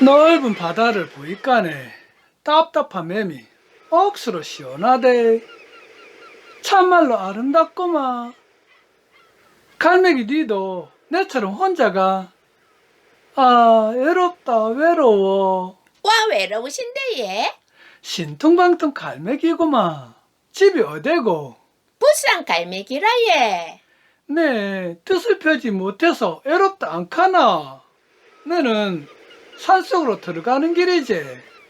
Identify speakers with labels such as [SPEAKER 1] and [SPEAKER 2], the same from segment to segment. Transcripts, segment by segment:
[SPEAKER 1] 넓은 바다를 보이까네. 답답한 맴이 억수로 시원하대. 참말로 아름답구만 갈매기 니도 내처럼 혼자가? 아 외롭다 외로워.
[SPEAKER 2] 와 외로우신데 예?
[SPEAKER 1] 신통방통 갈매기구만 집이 어디고?
[SPEAKER 2] 부산 갈매기라 예.
[SPEAKER 1] 네 뜻을 펴지 못해서 외롭다 않카나. 내는 산속으로 들어가는 길이지.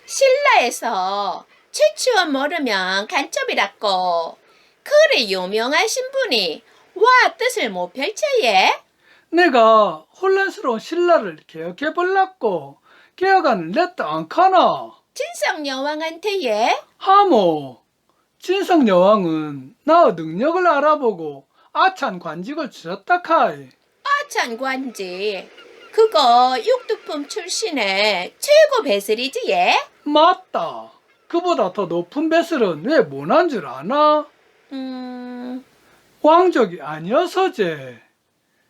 [SPEAKER 2] 신라에서 최치원 모르면 간첩이라고. 그래 유명하신 분이 와 뜻을 못 펼쳐 예?
[SPEAKER 1] 내가 혼란스러운 신라를 개혁해 볼랐고 개혁안을 냈다 않카나
[SPEAKER 2] 진성 여왕한테 예?
[SPEAKER 1] 하모 진성 여왕은 나의 능력을 알아보고 아찬 관직을 주셨다 카이.
[SPEAKER 2] 아찬 관지 그거 육두품 출신의 최고 배슬이지 예?
[SPEAKER 1] 맞다 그보다 더 높은 배슬은 왜 못한 줄 아나?
[SPEAKER 2] 음...
[SPEAKER 1] 왕족이 아니어서제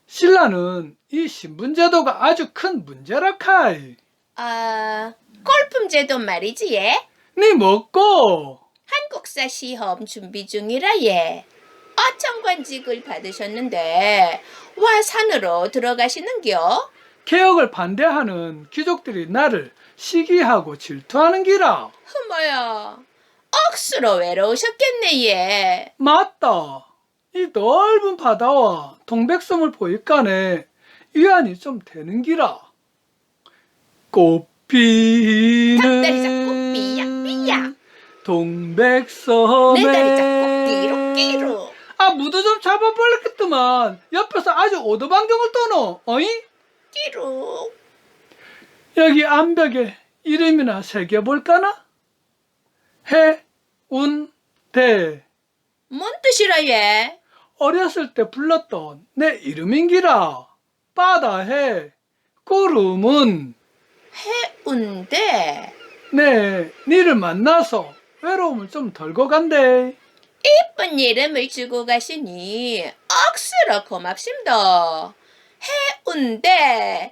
[SPEAKER 1] 신라는 이 신분제도가 아주 큰 문제라 카이
[SPEAKER 2] 아... 골품 제도 말이지 예?
[SPEAKER 1] 니 먹고
[SPEAKER 2] 한국사 시험 준비 중이라 예. 아청관직을 받으셨는데 와 산으로 들어가시는겨?
[SPEAKER 1] 개혁을 반대하는 귀족들이 나를 시기하고 질투하는 기라
[SPEAKER 2] 흐머야 억수로 외로우셨겠네 예.
[SPEAKER 1] 맞다. 이 넓은 바다와 동백섬을 보니까네 위안이 좀 되는 기라.
[SPEAKER 2] 닭다리 잡고
[SPEAKER 1] 꽃피는 동백섬에 아 무드 좀 잡아버렸겠더만 옆에서 아주 오도방정을 떠노 어이?
[SPEAKER 2] 끼룩
[SPEAKER 1] 여기 암벽에 이름이나 새겨볼까나? 해, 운, 대
[SPEAKER 2] 뭔 뜻이라 예?
[SPEAKER 1] 어렸을 때 불렀던 내 이름인기라. 바다해. 구름은
[SPEAKER 2] 해운대
[SPEAKER 1] 네, 니를 만나서 외로움을 좀 덜고 간대.
[SPEAKER 2] 이쁜 이름을 주고 가시니 억수로 고맙습니다. 해운대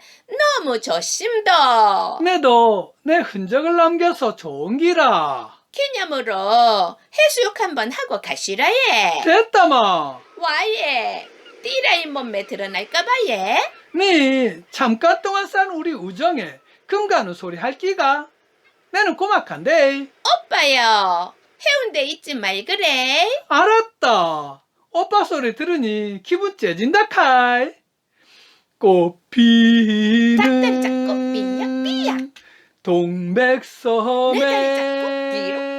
[SPEAKER 2] 너무 좋습니다.
[SPEAKER 1] 내도 내 흔적을 남겨서 좋은 기라.
[SPEAKER 2] 기념으로 해수욕 한번 하고 가시라 예.
[SPEAKER 1] 됐다마.
[SPEAKER 2] 와예. 띠라인 몸매 드러날까봐 예.
[SPEAKER 1] 니 잠깐 동안 싼 우리 우정에 금가는 소리 할 끼가? 내는 고막한데.
[SPEAKER 2] 오빠요. 해운대 잊지 말 그래.
[SPEAKER 1] 알았다. 오빠 소리 들으니 기분 째진다 카이. 꽃피는
[SPEAKER 2] 짝짝짝 꽃피냐 삐약.
[SPEAKER 1] 동백섬에
[SPEAKER 2] 내 다리 잡고 뒤로.